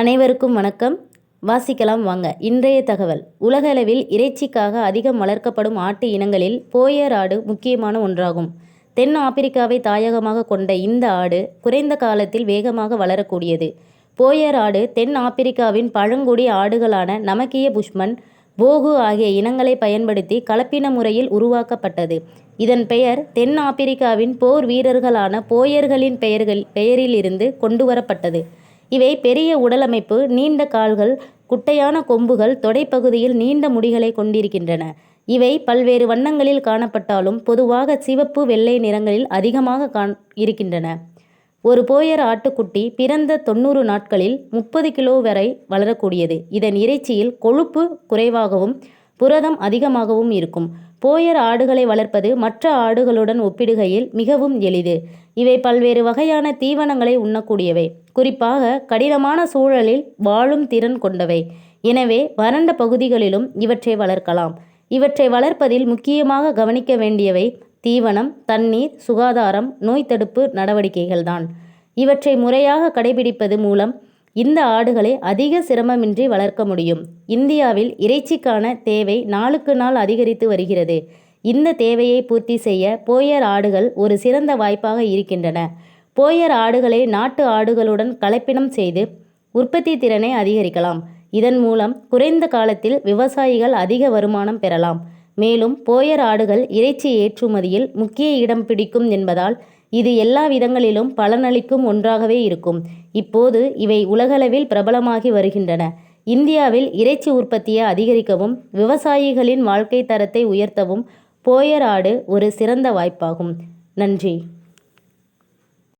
அனைவருக்கும் வணக்கம். வாசிக்கலாம் வாங்க. இன்றைய தகவல். உலகளவில் இறைச்சிக்காக அதிகம் வளர்க்கப்படும் ஆட்டு இனங்களில் போயர் ஆடு முக்கியமான ஒன்றாகும். தென் ஆப்பிரிக்காவை தாயகமாக கொண்ட இந்த ஆடு குறைந்த காலத்தில் வேகமாக வளரக்கூடியது. போயர் ஆடு தென் ஆப்பிரிக்காவின் பழங்குடி ஆடுகளான நமக்கிய புஷ்மன் போகு ஆகிய இனங்களை பயன்படுத்தி கலப்பின முறையில் உருவாக்கப்பட்டது. இதன் பெயர் தென் ஆப்பிரிக்காவின் போர் வீரர்களான போயர்களின் பெயர்கள் பெயரிலிருந்து கொண்டுவரப்பட்டது. இவை பெரிய உடலமைப்பு நீண்ட கால்கள் குட்டையான கொம்புகள் தொடைப்பகுதியில் நீண்ட முடிகளை கொண்டிருக்கின்றன. இவை பல்வேறு வண்ணங்களில் காணப்பட்டாலும் பொதுவாக சிவப்பு வெள்ளை நிறங்களில் அதிகமாக காண் இருக்கின்றன. ஒரு போயர் ஆட்டுக்குட்டி பிறந்த தொண்ணூறு நாட்களில் முப்பது கிலோ வரை வளரக்கூடியது. இதன் இறைச்சியில் கொழுப்பு குறைவாகவும் புரதம் அதிகமாகவும் இருக்கும். போயர் ஆடுகளை வளர்ப்பது மற்ற ஆடுகளுடன் ஒப்பிடுகையில் மிகவும் எளிது. இவை பல்வேறு வகையான தீவனங்களை உண்ணக்கூடியவை. குறிப்பாக கடினமான சூழலில் வாழும் திறன் கொண்டவை. எனவே வறண்ட பகுதிகளிலும் இவற்றை வளர்க்கலாம். இவற்றை வளர்ப்பதில் முக்கியமாக கவனிக்க வேண்டியவை தீவனம் தண்ணீர் சுகாதாரம் நோய் தடுப்பு நடவடிக்கைகள்தான். இவற்றை முறையாக கடைபிடிப்பது மூலம் இந்த ஆடுகளை அதிக சிரமமின்றி வளர்க்க முடியும். இந்தியாவில் இறைச்சிக்கான தேவை நாளுக்கு நாள் அதிகரித்து வருகிறது. இந்த தேவையை பூர்த்தி செய்ய போயர் ஆடுகள் ஒரு சிறந்த வாய்ப்பாக இருக்கின்றன. போயர் ஆடுகளை நாட்டு ஆடுகளுடன் கலப்பினம் செய்து உற்பத்தி திறனை அதிகரிக்கலாம். இதன் மூலம் குறைந்த காலத்தில் விவசாயிகள் அதிக வருமானம் பெறலாம். மேலும் போயர் ஆடுகள் இறைச்சி ஏற்றுமதியில் முக்கிய இடம் பிடிக்கும் என்பதால் இது எல்லா விதங்களிலும் பலனளிக்கும் ஒன்றாகவே இருக்கும். இப்போது இவை உலகளவில் பிரபலமாகி வருகின்றன. இந்தியாவில் இறைச்சி உற்பத்தியை அதிகரிக்கவும் விவசாயிகளின் வாழ்க்கை தரத்தை உயர்த்தவும் போயர் ஆடு ஒரு சிறந்த வாய்ப்பாகும். நன்றி.